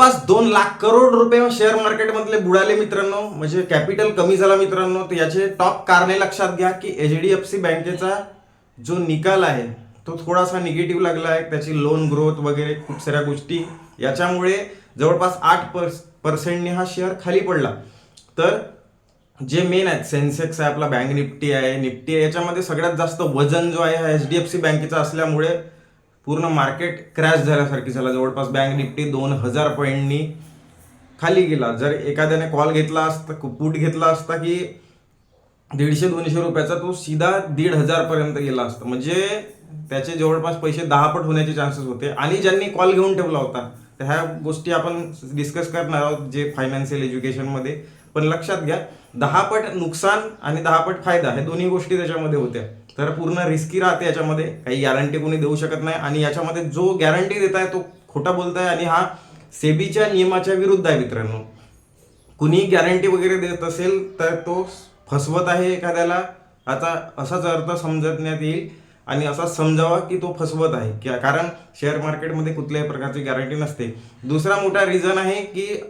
जवळपास दोन लाख करोड रुपये शेअर मार्केटमधले बुडाले मित्रांनो म्हणजे कॅपिटल कमी झाला मित्रांनो तर याचे टॉप कारणे लक्षात घ्या की एच डी एफ सी बँकेचा जो निकाल आहे तो थोडासा निगेटिव्ह लागला आहे. त्याची लोन ग्रोथ वगैरे खूप साऱ्या गोष्टी याच्यामुळे जवळपास आठ पर्स पर्सेंटने हा शेअर खाली पडला. तर जे मेन आहेत सेन्सेक्स आहे आपला बँक निफ्टी आहे. निफ्टी आहे याच्यामध्ये सगळ्यात जास्त वजन जो आहे हा एच डी एफ सी बँकेचा असल्यामुळे पूर्ण मार्केट क्रॅश झाल्यासारखी झाला. जवळपास बँक निफ्टी दोन हजार पॉईंटनी खाली गेला. जर एखाद्याने कॉल घेतला असता पुट घेतला असता की दीडशे दोनशे रुपयाचा तो सीधा दीड हजारपर्यंत गेला असता. म्हणजे त्याचे जवळपास पैसे दहा पट होण्याचे चान्सेस होते. आणि ज्यांनी कॉल घेऊन ठेवला होता तर ह्या गोष्टी आपण डिस्कस करणार आहोत जे फायनान्शियल एज्युकेशनमध्ये पण लक्षात घ्या दहा पट नुकसान आणि दहापट फायदा हे दोन्ही गोष्टी त्याच्यामध्ये होत्या. तर पूर्ण रिस्की राहते याच्यामध्ये. काही गॅरंटी कोणी देऊ शकत नाही. आणि याच्यामध्ये जो गॅरंटी देत आहे तो खोटा बोलताय आणि हा सेबीच्या नियमाच्या विरुद्ध आहे मित्रांनो. कुणी गॅरंटी वगैरे देत असेल तर तो फसवत आहे एखाद्याला. आता असाच अर्थ समजण्यात येईल आणि असा समजावा की तो फसवत आहे. क्या- कारण शेअर मार्केटमध्ये कुठल्याही प्रकारची गॅरंटी नसते. दुसरा मोठा रिझन आहे की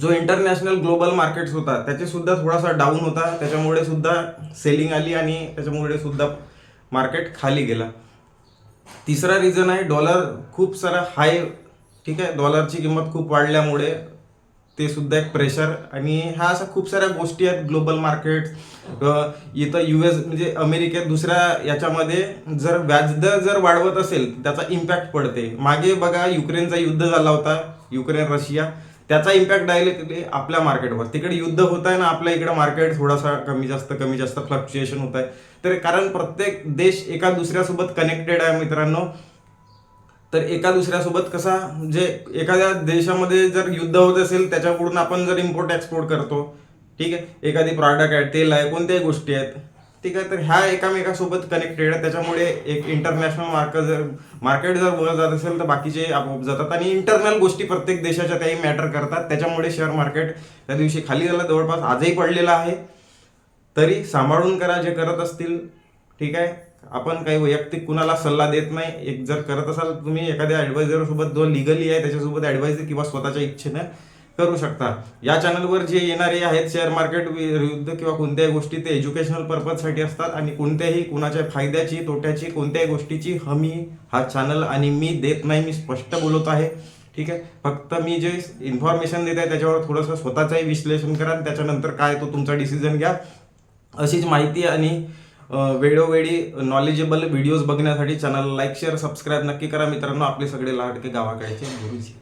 जो इंटरनॅशनल ग्लोबल मार्केट्स होता त्याचे सुद्धा थोडासा डाऊन होता. त्याच्यामुळे सुद्धा सेलिंग आली आणि त्याच्यामुळे सुद्धा मार्केट खाली गेला. तिसरा रिझन आहे डॉलर खूप सारा हाय ठीक आहे? डॉलरची किंमत खूप वाढल्यामुळे ते सुद्धा एक प्रेशर आणि ह्या अशा खूप साऱ्या गोष्टी आहेत ग्लोबल मार्केट इथं यू एस म्हणजे अमेरिकेत दुसऱ्या याच्यामध्ये जर व्याजदर जर वाढवत असेल त्याचा इम्पॅक्ट पडते. मागे बघा युक्रेनचा युद्ध झाला होता युक्रेन रशिया. त्याचा इम्पॅक्ट डायरेक्टली आपल्या मार्केटवर तिकडे युद्ध होत आहे ना आपल्या इकडे मार्केट थोडासा कमी जास्त कमी जास्त फ्लक्च्युएशन होत आहे तर कारण प्रत्येक देश एका दुसऱ्यासोबत कनेक्टेड आहे मित्रांनो. तर एका दुसऱ्यासोबत कसा म्हणजे एखाद्या देशामध्ये जर युद्ध होत असेल त्याच्याकडून आपण जर इम्पोर्ट एक्सपोर्ट करतो. ठीक आहे? एखादी प्रॉडक्ट आहे तेल आहे कोणत्याही गोष्टी आहेत. ठीक आहे तर ह्या एकामेकासोबत कनेक्टेड आहे त्याच्यामुळे एक इंटरनॅशनल मार्केट जर मार्केट जर बोलत जात असेल तर बाकीचे आपोआप जातात. आणि इंटरनल गोष्टी प्रत्येक देशाच्या त्याही मॅटर करतात. त्याच्यामुळे शेअर मार्केट त्या दिवशी खाली झालं. जवळपास आजही पडलेलं आहे. तरी सांभाळून करा जे करत असतील. ठीक आहे? आपण काही वैयक्तिक कुणाला सल्ला देत नाही. एक जर करत असाल तुम्ही एखाद्या ॲडवायझरसोबत जो लिगली आहे त्याच्यासोबत ॲडवाइज किंवा स्वतःच्या इच्छेनं. करू शकता. या चॅनलवर जे येणारे आहेत शेअर मार्केट विरुद्ध किंवा कोणत्याही गोष्टी ते एज्युकेशनल पर्पजसाठी असतात आणि कोणत्याही कुणाच्या फायद्याची तोट्याची कोणत्याही गोष्टीची हमी हा चॅनल आणि मी देत नाही मी स्पष्ट बोलत आहे. ठीक आहे? फक्त मी जे इन्फॉर्मेशन देत आहे त्याच्यावर थोडंसं स्वतःचंही विश्लेषण करा आणि त्याच्यानंतर काय तो तुमचा डिसिजन घ्या. अशीच माहिती आणि वेळोवेळी नॉलेजेबल व्हिडिओज बघण्यासाठी चॅनल लाईक शेअर सबस्क्राईब नक्की करा मित्रांनो. आपले सगळे लाडके गावाकडचे गुरुजी.